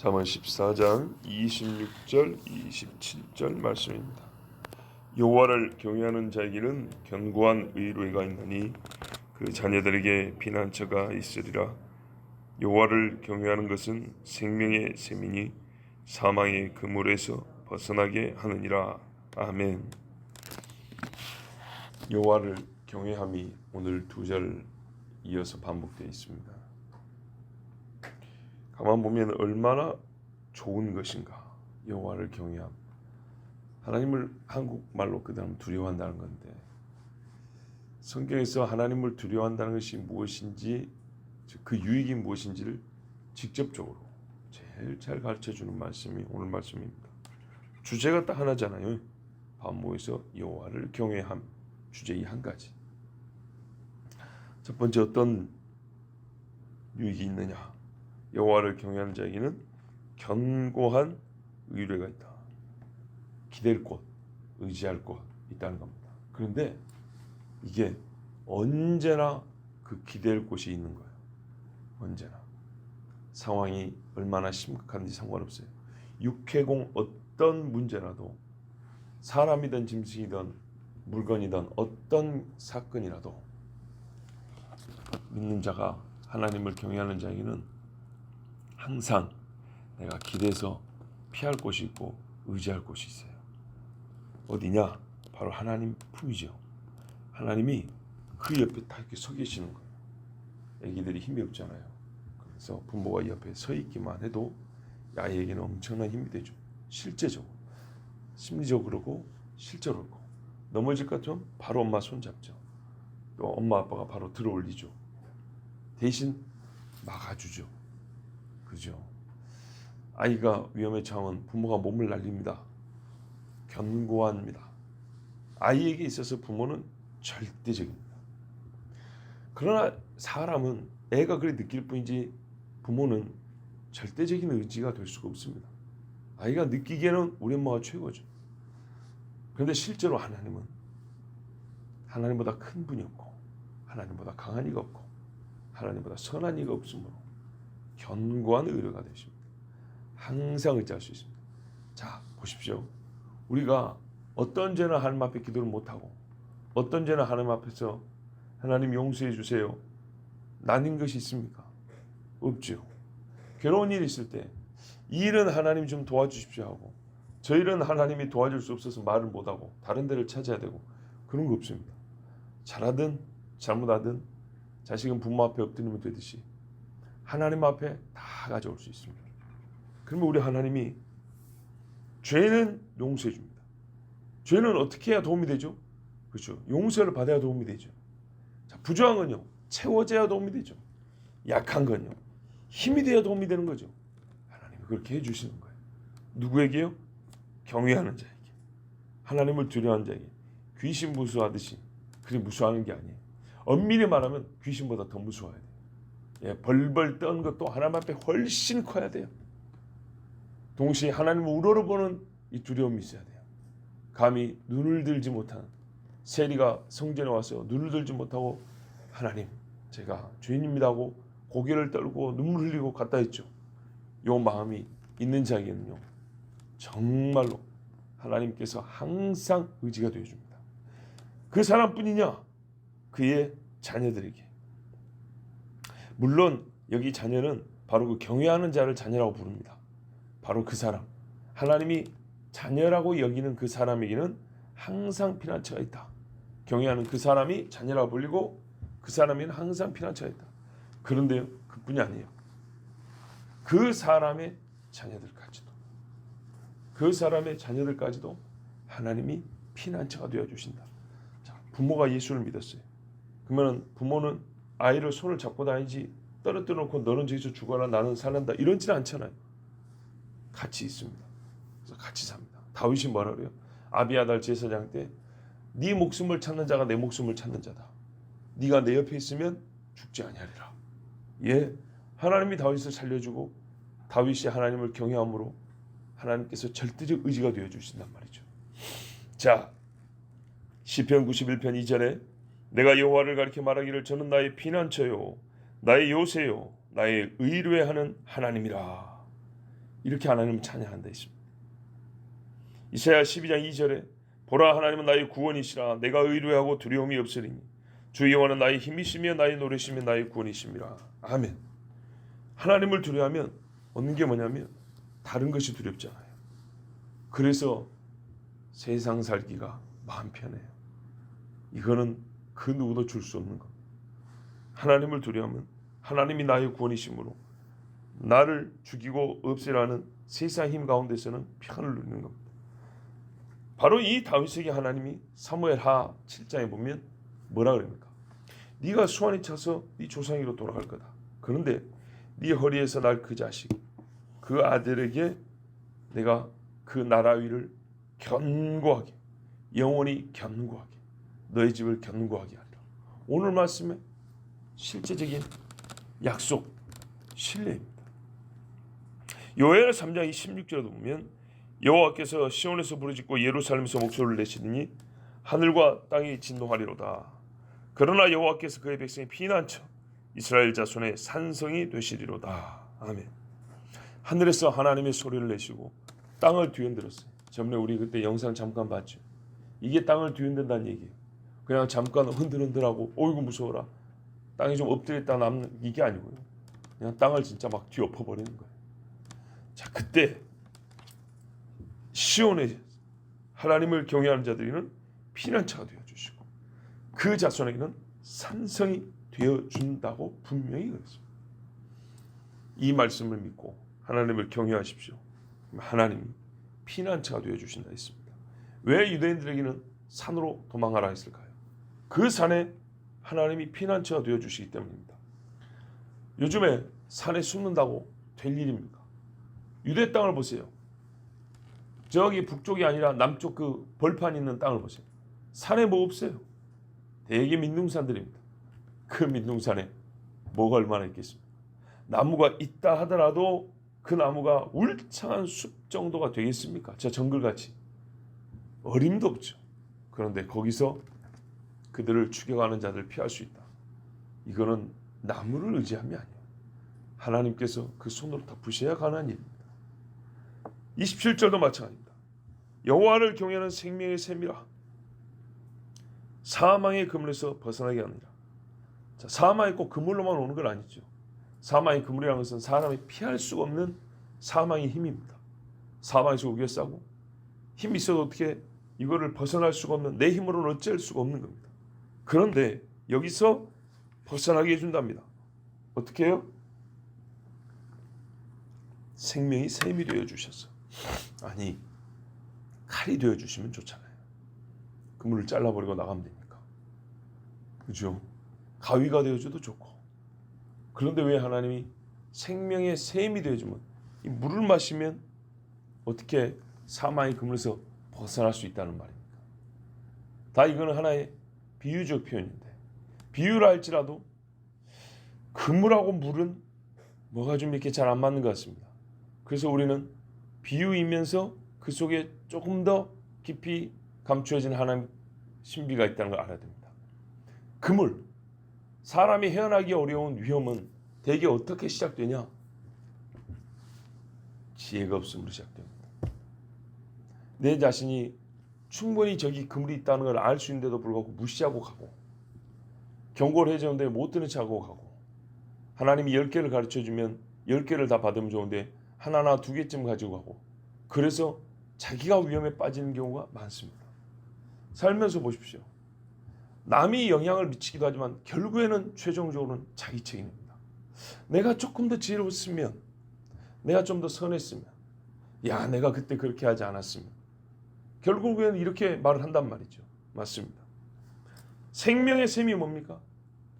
잠언 14장 26절 27절 말씀입니다. 여호와를 경외하는 자에게는 견고한 의뢰가 있나니 그 자녀들에게 피난처가 있으리라. 여호와를 경외하는 것은 생명의 셈이니 사망의 그물에서 벗어나게 하느니라. 아멘. 여호와를 경외함이 오늘 두 절 이어서 반복되어 있습니다. 가만 보면 얼마나 좋은 것인가 여호와를 경외함. 하나님을 한국말로 그다음 두려워한다는 건데 성경에서 하나님을 두려워한다는 것이 무엇인지 즉그 유익이 무엇인지를 직접적으로 제일 잘 가르쳐 주는 말씀이 오늘 말씀입니다. 주제가 딱 하나잖아요. 반모에서 여호와를 경외함 주제 이 한 가지. 첫 번째 어떤 유익이 있느냐? 여호와를 경외하는 자에게는 견고한 의뢰가 있다. 기댈 곳, 의지할 곳 있다는 겁니다. 그런데 이게 언제나 그 기댈 곳이 있는 거예요. 언제나 상황이 얼마나 심각한지 상관없어요. 육해공 어떤 문제라도 사람이든 짐승이든 물건이든 어떤 사건이라도 믿는 자가 하나님을 경외하는 자에게는 항상 내가 기대서 피할 곳이 있고 의지할 곳이 있어요. 어디냐? 바로 하나님 품이죠. 하나님이 그 옆에 다 이렇게 서 계시는 거예요. 아기들이 힘이 없잖아요. 그래서 부모가 옆에 서 있기만 해도 아이에게는 엄청난 힘이 되죠. 실제적으로, 심리적으로고 실제로고 넘어질 것 같으면 바로 엄마 손 잡죠. 또 엄마 아빠가 바로 들어올리죠. 대신 막아주죠. 그죠? 아이가 위험에 처하면 부모가 몸을 날립니다. 견고합니다. 아이에게 있어서 부모는 절대적입니다. 그러나 사람은 애가 그래 느낄 뿐이지 부모는 절대적인 의지가 될 수가 없습니다. 아이가 느끼기에는 우리 엄마가 최고죠. 그런데 실제로 하나님은 하나님보다 큰 분이 없고 하나님보다 강한 이가 없고 하나님보다 선한 이가 없으므로 견고한 의뢰가 되십니다. 항상 의지할 수 있습니다. 자, 보십시오. 우리가 어떤 죄나 하나님 앞에 기도를 못하고 어떤 죄나 하나님 앞에서 하나님 용서해 주세요. 나는 것이 있습니까? 없죠. 괴로운 일이 있을 때 이 일은 하나님 좀 도와주십시오 하고 저 일은 하나님이 도와줄 수 없어서 말을 못하고 다른 데를 찾아야 되고 그런 거 없습니다. 잘하든 잘못하든 자식은 부모 앞에 엎드리면 되듯이 하나님 앞에 다 가져올 수 있습니다. 그러면 우리 하나님이 죄는 용서해 줍니다. 죄는 어떻게 해야 도움이 되죠? 그렇죠. 용서를 받아야 도움이 되죠. 자, 부조한 건요. 채워져야 도움이 되죠. 약한 건요. 힘이 돼야 도움이 되는 거죠. 하나님이 그렇게 해 주시는 거예요. 누구에게요? 경외하는 자에게. 하나님을 두려워하는 자에게. 귀신 무수하듯이 그리 무수하는 게 아니에요. 엄밀히 말하면 귀신보다 더 무서워야 돼요. 예, 벌벌 떤 것도 하나님 앞에 훨씬 커야 돼요. 동시에 하나님을 우러러보는 이 두려움이 있어야 돼요. 감히 눈을 들지 못한 세리가 성전에 와서 눈을 들지 못하고 하나님 제가 죄인입니다 하고 고개를 떨고 눈물 흘리고 갔다 했죠. 요 마음이 있는 자에게는요. 정말로 하나님께서 항상 의지가 되어 줍니다. 그 사람뿐이냐? 그의 자녀들에게. 물론 여기 자녀는 바로 그 경외하는 자를 자녀라고 부릅니다. 바로 그 사람. 하나님이 자녀라고 여기는 그 사람에게는 항상 피난처가 있다. 경외하는 그 사람이 자녀라고 불리고 그 사람에는 항상 피난처가 있다. 그런데요, 그뿐이 아니에요. 그 사람의 자녀들까지도 그 사람의 자녀들까지도 하나님이 피난처가 되어 주신다. 자, 부모가 예수를 믿었어요. 그러면 부모는 아이를 손을 잡고 다니지 떨어뜨려 놓고 너는 저기서 죽어라 나는 살란다 이런지는 않잖아요. 같이 있습니다. 그래서 같이 삽니다. 다윗이 뭐라 그래요? 아비아달 제사장 때 네 목숨을 찾는 자가 내 목숨을 찾는 자다. 네가 내 옆에 있으면 죽지 아니하리라. 예, 하나님이 다윗을 살려주고 다윗이 하나님을 경외함으로 하나님께서 절대적 의지가 되어 주신단 말이죠. 자, 시편 91편 2절에 내가 여호와를 가리켜 말하기를 저는 나의 피난처요 나의 요새요 나의 의뢰하는 하나님이라. 이렇게 하나님을 찬양한다. 이사야 12장 2절에 보라 하나님은 나의 구원이시라 내가 의뢰하고 두려움이 없으리니 주 여호와는 나의 힘이시며 나의 노래시며 나의 구원이심이라. 아멘. 하나님을 두려워하면 얻는 게 뭐냐면 다른 것이 두렵잖아요. 그래서 세상 살기가 마음 편해요. 이거는 그 누구도 줄 수 없는 겁니다. 하나님을 두려워하면 하나님이 나의 구원이심으로 나를 죽이고 없애라는 세상 힘 가운데서는 편을 누리는 겁니다. 바로 이 다윗에게 하나님이 사무엘하 7장에 보면 뭐라 그럽니까? 네가 수완이 차서 네 조상이로 돌아갈 거다. 그런데 네 허리에서 날 그 자식 그 아들에게 내가 그 나라 위를 견고하게 영원히 견고하게 너희 집을 견고하게 하리라. 오늘 말씀에 실제적인 약속 신뢰입니다. 요엘 3장 26절에도 보면 여호와께서 시온에서 부르짖고 예루살렘에서 목소리를 내시더니 하늘과 땅이 진동하리로다. 그러나 여호와께서 그의 백성의 피난처 이스라엘 자손의 산성이 되시리로다. 아멘. 하늘에서 하나님의 소리를 내시고 땅을 뒤흔들었어요. 전에 우리 그때 영상 잠깐 봤죠. 이게 땅을 뒤흔든다는 얘기예요. 그냥 잠깐 흔들흔들하고 어이구 무서워라. 땅이 좀 엎드렸다 남는 이게 아니고요. 그냥 땅을 진짜 막 뒤엎어 버리는 거예요. 자 그때 시온에 하나님을 경외하는 자들에게는 피난처가 되어 주시고 그 자손에게는 산성이 되어 준다고 분명히 그랬습니다. 이 말씀을 믿고 하나님을 경외하십시오. 하나님이 피난처가 되어 주신다 했습니다. 왜 유대인들에게는 산으로 도망가라 했을까요? 그 산에 하나님이 피난처가 되어 주시기 때문입니다. 요즘에 산에 숨는다고 될 일입니까? 유대 땅을 보세요. 저기 북쪽이 아니라 남쪽 그 벌판 있는 땅을 보세요. 산에 뭐 없어요. 대개 민둥산들입니다. 그 민둥산에 뭐가 얼마나 있겠습니까? 나무가 있다 하더라도 그 나무가 울창한 숲 정도가 되겠습니까? 저 정글같이 어림도 없죠. 그런데 거기서 그들을 추격하는 자들 피할 수 있다. 이거는 나무를 의지함이 아니에요. 하나님께서 그 손으로 다 부셔야 가능한 일입니다. 27절도 마찬가지입니다. 여호와를 경외하는 생명의 샘이라 사망의 그물에서 벗어나게 하느니라. 자, 사망이 꼭 그물로만 오는 건 아니죠. 사망의 그물이라는 것은 사람이 피할 수가 없는 사망의 힘입니다. 사망에서 우겨싸고 힘이 있어도 어떻게 이거를 벗어날 수가 없는 내 힘으로는 어쩔 수가 없는 겁니다. 그런데 여기서 벗어나게 해준답니다. 어떻게 해요? 생명이 샘이 되어 주셔서 아니 칼이 되어 주시면 좋잖아요. 그물을 잘라버리고 나가면 되니까. 그죠? 가위가 되어줘도 좋고. 그런데 왜 하나님이 생명의 샘이 되어주면 이 물을 마시면 어떻게 사망의 그물에서 벗어날 수 있다는 말입니까? 다 이거는 하나의 비유적 표현인데 비유를 할지라도 그물하고 물은 뭐가 좀 이렇게 잘 안 맞는 것 같습니다. 그래서 우리는 비유이면서 그 속에 조금 더 깊이 감추어진 하나님 신비가 있다는 걸 알아야 됩니다. 그물 사람이 헤어나기 어려운 위험은 대개 어떻게 시작되냐? 지혜가 없음으로 시작됩니다. 내 자신이 충분히 저기 그물이 있다는 걸 알 수 있는데도 불구하고 무시하고 가고 경고를 해주는데 못 듣는 척하고 가고 하나님이 열 개를 가르쳐 주면 열 개를 다 받으면 좋은데 하나나 두 개쯤 가지고 가고 그래서 자기가 위험에 빠지는 경우가 많습니다. 살면서 보십시오. 남이 영향을 미치기도 하지만 결국에는 최종적으로는 자기 책임입니다. 내가 조금 더 지혜로웠으면, 내가 좀 더 선했으면, 야, 내가 그때 그렇게 하지 않았으면, 결국에는 이렇게 말을 한단 말이죠. 맞습니다. 생명의 셈이 뭡니까?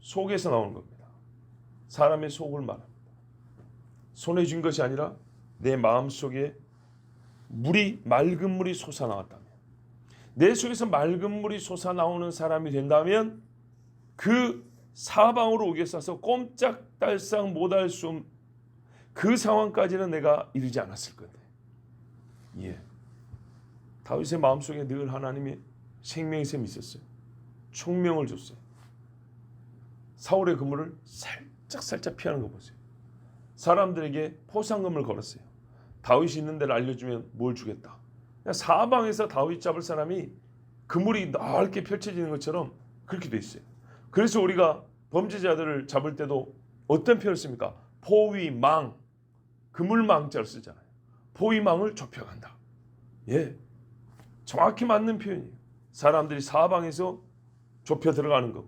속에서 나오는 겁니다. 사람의 속을 말합니다. 손에 쥔 것이 아니라 내 마음 속에 물이 맑은 물이 솟아 나왔다면 내 속에서 맑은 물이 솟아 나오는 사람이 된다면 그 사방으로 오겠어서 꼼짝달싹 못할 수 그 상황까지는 내가 이르지 않았을 건데. 예. 다윗의 마음속에 늘 하나님의 생명의 셈이 있었어요. 총명을 줬어요. 사울의 그물을 살짝 살짝 피하는 거 보세요. 사람들에게 포상금을 걸었어요. 다윗이 있는 데를 알려주면 뭘 주겠다. 사방에서 다윗 잡을 사람이 그물이 넓게 펼쳐지는 것처럼 그렇게 돼 있어요. 그래서 우리가 범죄자들을 잡을 때도 어떤 표현을 씁니까? 포위망, 그물망자를 쓰잖아요. 포위망을 좁혀간다. 예, 정확히 맞는 표현이에요. 사람들이 사방에서 좁혀 들어가는 거,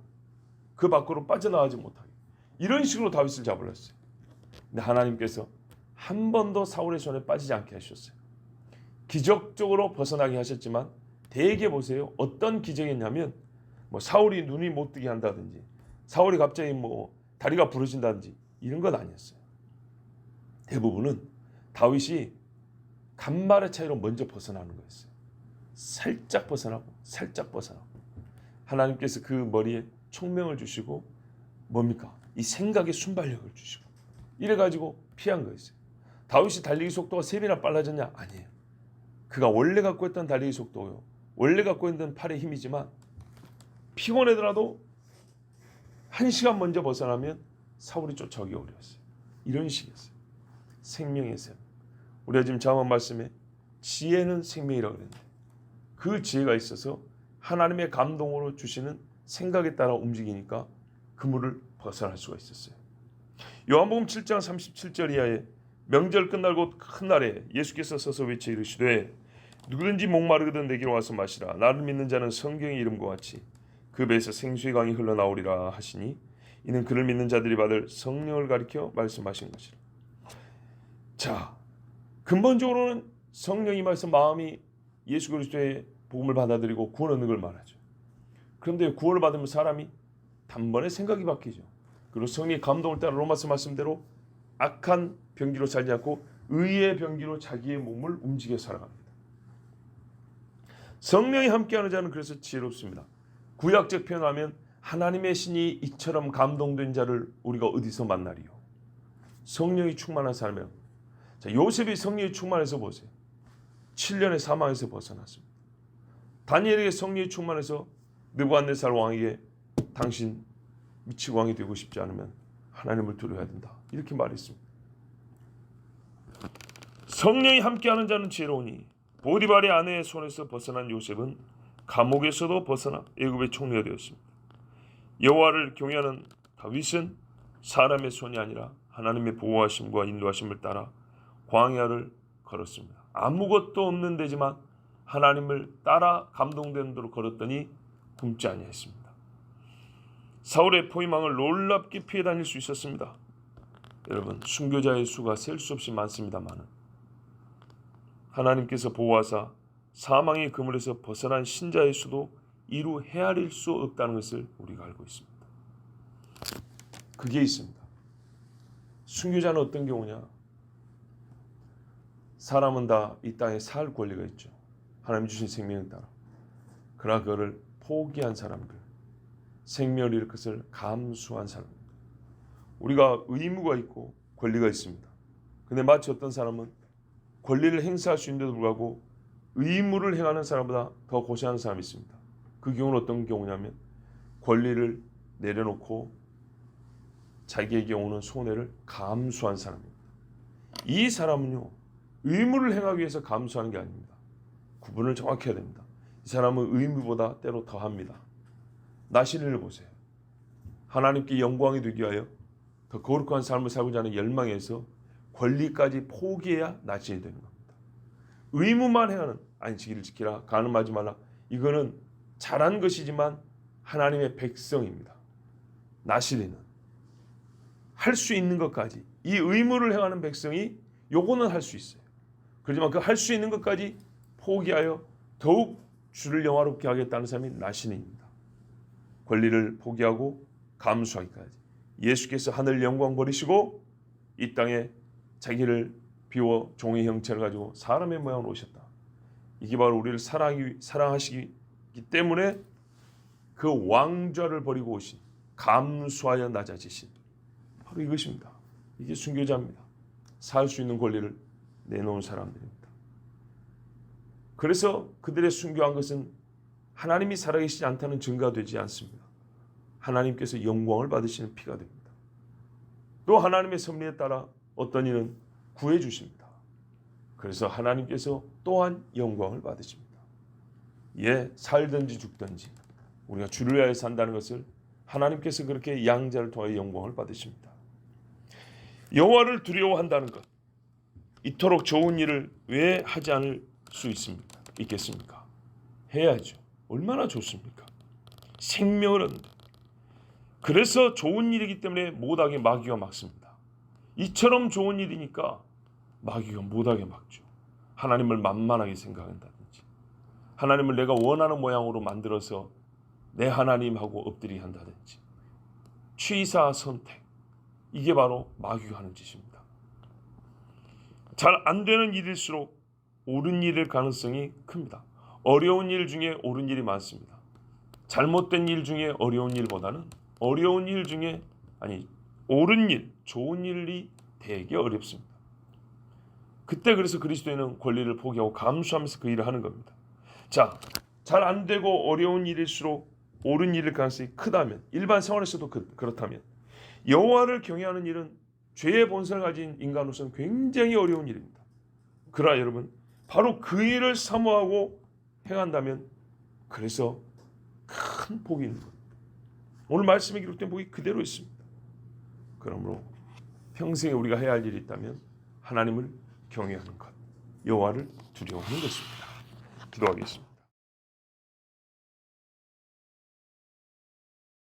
그 밖으로 빠져나가지 못하게 이런 식으로 다윗을 잡으렸어요. 근데 하나님께서 한 번도 사울의 손에 빠지지 않게 하셨어요. 기적적으로 벗어나게 하셨지만 대개 보세요. 어떤 기적이냐면 뭐 사울이 눈이 못 뜨게 한다든지 사울이 갑자기 뭐 다리가 부러진다든지 이런 건 아니었어요. 대부분은 다윗이 간발의 차이로 먼저 벗어나는 거였어요. 살짝 벗어나고 살짝 벗어나고 하나님께서 그 머리에 총명을 주시고 뭡니까? 이 생각의 순발력을 주시고 이래 가지고 피한 거였어요. 다윗이 달리기 속도가 세 배나 빨라졌냐? 아니에요. 그가 원래 갖고 있던 달리기 속도요. 원래 갖고 있던 팔의 힘이지만 피곤하더라도 한 시간 먼저 벗어나면 사울이 쫓아오기 어려웠어요. 이런 식이었어요. 생명의 셈. 우리가 지금 자만 말씀에 지혜는 생명이라고 그랬는데 그 지혜가 있어서 하나님의 감동으로 주시는 생각에 따라 움직이니까 그물을 벗어날 수가 있었어요. 요한복음 7장 37절 이하에 명절 끝날 곧 큰 날에 예수께서 서서 외쳐 이르시되 누구든지 목마르거든 내게로 와서 마시라 나를 믿는 자는 성경의 이름과 같이 그 배에서 생수의 강이 흘러나오리라 하시니 이는 그를 믿는 자들이 받을 성령을 가리켜 말씀하신 것이라. 자, 근본적으로는 성령이 말씀 마음이 예수 그리스도의 복음을 받아들이고 구원 얻는 걸 말하죠. 그런데 구원을 받으면 사람이 단번에 생각이 바뀌죠. 그리고 성령의 감동을 따라 로마서 말씀대로 악한 병기로 살지 않고 의의 병기로 자기의 몸을 움직여 살아갑니다. 성령이 함께하는 자는 그래서 지혜롭습니다. 구약적 표현하면 하나님의 신이 이처럼 감동된 자를 우리가 어디서 만나리요? 성령이 충만한 사람이요. 자, 요셉이 성령이 충만해서 보세요. 7년의 사망에서 벗어났습니다. 다니엘에게 성령이 충만해서 느부갓네살 왕에게 당신 미치고 왕이 되고 싶지 않으면 하나님을 두려워야 된다. 이렇게 말했습니다. 성령이 함께하는 자는 지혜로우니 보디발의 아내의 손에서 벗어난 요셉은 감옥에서도 벗어나 애굽의 총리가 되었습니다. 여호와를 경외하는 다윗은 사람의 손이 아니라 하나님의 보호하심과 인도하심을 따라 광야를 걸었습니다. 아무것도 없는 데지만 하나님을 따라 감동되는 대로 걸었더니 굶지 아니했습니다. 사울의 포위망을 놀랍게 피해 다닐 수 있었습니다. 여러분 순교자의 수가 셀 수 없이 많습니다만 하나님께서 보호하사 사망의 그물에서 벗어난 신자의 수도 이루 헤아릴 수 없다는 것을 우리가 알고 있습니다. 그게 있습니다. 순교자는 어떤 경우냐? 사람은 다 이 땅에 살 권리가 있죠. 하나님 주신 생명을 따라. 그러나 그거를 포기한 사람들, 생명을 잃을 것을 감수한 사람입니다. 우리가 의무가 있고 권리가 있습니다. 근데 마치 어떤 사람은 권리를 행사할 수 있는데도 불구하고 의무를 행하는 사람보다 더 고생하는 사람이 있습니다. 그 경우는 어떤 경우냐면 권리를 내려놓고 자기에게 오는 손해를 감수한 사람입니다. 이 사람은요 의무를 행하기 위해서 감수하는 게 아닙니다. 구분을 정확히 해야 됩니다. 이 사람은 의무보다 때로 더합니다. 나신을 보세요. 하나님께 영광이 되기 위하여 더 거룩한 삶을 살고자 하는 열망에서 권리까지 포기해야 나신이 되는 겁니다. 의무만 행하는 안식일을 지키라 가늠하지 말라 이거는 잘한 것이지만 하나님의 백성입니다. 나시리는 할 수 있는 것까지 이 의무를 행하는 백성이 요거는 할 수 있어요. 그렇지만 그 할 수 있는 것까지 포기하여 더욱 주를 영화롭게 하겠다는 사람이 나시입니다. 권리를 포기하고 감수하기까지 예수께서 하늘 영광 버리시고 이 땅에 자기를 비워 종의 형체를 가지고 사람의 모양으로 오셨다. 이게 바로 우리를 사랑하기, 사랑하시기 때문에 그 왕좌를 버리고 오신 감수하여 낮아지신 바로 이것입니다. 이게 순교자입니다. 살 수 있는 권리를 내놓은 사람들입니다. 그래서 그들의 순교한 것은 하나님이 살아계시지 않다는 증거가 되지 않습니다. 하나님께서 영광을 받으시는 피가 됩니다. 또 하나님의 섭리에 따라 어떤 이는 구해 주십니다. 그래서 하나님께서 또한 영광을 받으십니다. 예, 살든지 죽든지 우리가 주를 위하여 산다는 것을 하나님께서 그렇게 양자를 통하여 영광을 받으십니다. 여호와를 두려워한다는 것 이토록 좋은 일을 왜 하지 않을 수 있습니까? 있겠습니까? 해야죠. 얼마나 좋습니까? 생명을 얻는 그래서 좋은 일이기 때문에 못하게 마귀가 막습니다. 이처럼 좋은 일이니까 마귀가 못하게 막죠. 하나님을 만만하게 생각한다든지 하나님을 내가 원하는 모양으로 만들어서 내 하나님하고 엎드리게 한다든지 취사 선택 이게 바로 마귀가 하는 짓입니다. 잘 안 되는 일일수록 옳은 일일 가능성이 큽니다. 어려운 일 중에 옳은 일이 많습니다. 잘못된 일 중에 어려운 일보다는 어려운 일 중에 아니 옳은 일, 좋은 일이 되게 어렵습니다. 그때 그래서 그리스도인은 권리를 포기하고 감수하면서 그 일을 하는 겁니다. 자, 잘 안 되고 어려운 일일수록 옳은 일일 가능성이 크다면 일반 생활에서도 그, 그렇다면 여호와를 경외하는 일은 죄의 본성을 가진 인간으로서는 굉장히 어려운 일입니다. 그러나 여러분 바로 그 일을 사모하고 행한다면 그래서 큰 복이 있는 겁니다. 오늘 말씀에 기록된 복이 그대로 있습니다. 그러므로 평생에 우리가 해야 할 일이 있다면 하나님을 경외하는 것, 여호와를 두려워하는 것입니다. 기도하겠습니다.